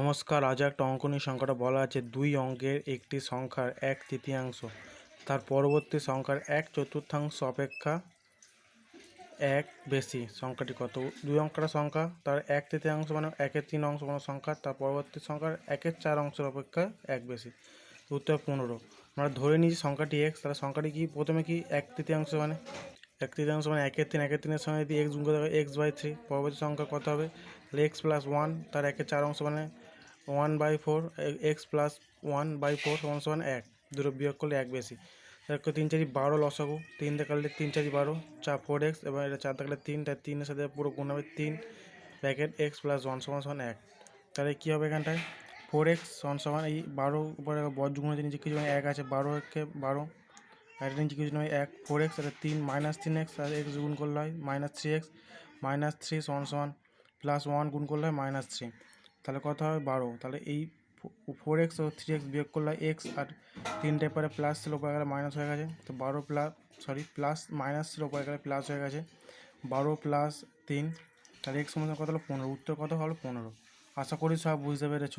নমস্কার, আজ একটা অঙ্কনী সংখ্যাটা বলা আছে। দুই অঙ্কের একটি সংখ্যার এক তৃতীয়াংশ। তার পরবর্তী সংখ্যার এক চতুর্থাংশ অপেক্ষা এক বেশি। সংখ্যাটি কত? দুই অঙ্কটা সংখ্যা, তার এক তৃতীয়াংশ মানে একের তিন অংশ কোনো সংখ্যা, তার পরবর্তী সংখ্যার একের চার অংশের অপেক্ষা এক বেশি। উত্তর পনেরো। আমরা ধরে নিয়েছি সংখ্যাটি এক্স তাহলে সংখ্যাটি কি? প্রথমে কি এক তৃতীয়াংশ মানে? এক তৃতীয়াংশ মানে একের তিন, একের তিনের সঙ্গে যদি এক্স গুণ হবে এক্স বাই থ্রি পরবর্তী সংখ্যা কত হবে? তাহলে এক্স প্লাস ওয়ান তার একের চার অংশ মানে one by four, X plus one by four সমান সমান এক। দুটো বিয়োগ করলে এক বেশি। দেখো তিন চারি বারো লসাগু। তিন দেখালে তিন চারি বারো, চার ফোর এক্স, এবং এটা চার দেখালে তিন তার তিনের সাথে পুরো গুণ হবে তিন। প্যাকেট এক্স প্লাস ওয়ান সমান সমান এক। তাহলে কী হবে এখানটায়? ফোর এক্স সমান সমান এই বারো উপরে বজ্র গুণ আছে নিচে কিছু মানে এক আছে, বারো একে বারো। এটা নিচে কিছু নয়, এক, ফোর এক্স আর তিন মাইনাস তিন এক্স আর এক্স গুণ করলে হয় minus three X. Minus three সমান সমান, প্লাস ওয়ান গুণ করলে হয় মাইনাস থ্রি। তাহলে কত হবে বারো। তাহলে এই ফোর এক্স ও থ্রি এক্স বিয়োগ করলে এক্স আর তিনটে পরে প্লাস ছিল উপরে গেলে মাইনাস হয়ে গেছে। তো বারো প্লাস সরি প্লাস মাইনাস ছিল উপরে গেলে প্লাস হয়ে গেছে। বারো প্লাস তিন, তাহলে এক্স সমান কত হলো? পনেরো। উত্তর কত হলো? পনেরো। আশা করি সব বুঝতে পেরেছ।